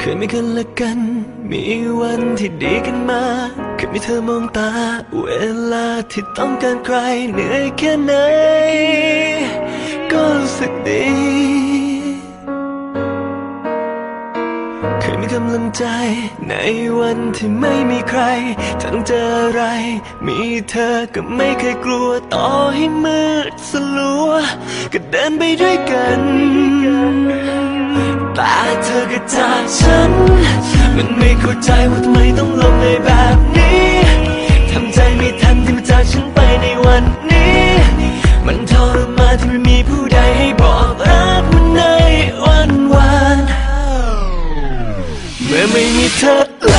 คยมีกันละกัน มีวันที่ดีกันมาเคยมีเธอมองตา เวลาที่ต้องการใครเหนื่อยแค่ไหน ก็รู้สึกดี เคยมีกำลังใจ ในวันที่ไม่มีใครถ้าต้งเจออะไร มีเธอก็ไม่เคยกลัว ต่อให้มืดสลัว ก็เดินไปด้วยกัน อก็จากฉัน มันไม่เข้าใจว่าทำไมต้องลงในแบบนี้ทำใจไม่ทันที่มันจากฉันไปในวันนี้ มันทรมานที่ไม่มีผู้ใดให้บอกรักมันในวันวานเมื่อไม่มีเธอ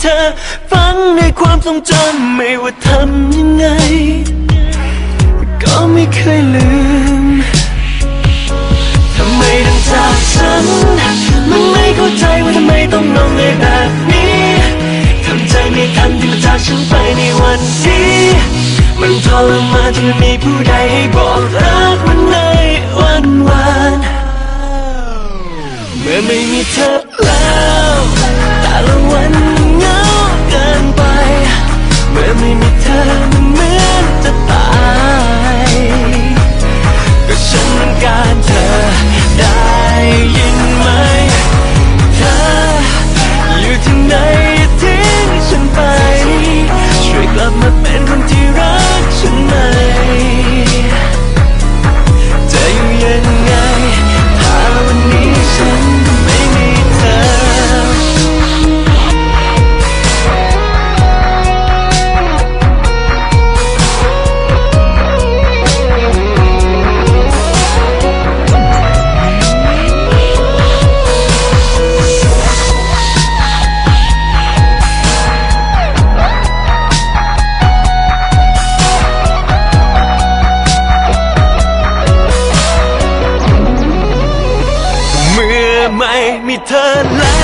เธอ ฝังในความทรงจำไม่ว่าทำยังไง ก็ไม่เคยลืมทำไมต้องจากฉัน มันไม่เข้าใจว่าทำไมต้องลงในแบบนี้ทำใจไม่ทันที่มาจากฉันไปในวันนี้มันทรมานที่ไม่มีผู้ใดให้บอกรักมันในวันวานเมื่อไม่มีเธอแล้ว แต่ละวัน เมื่อไเมื่อไม่มีเธอแล้ว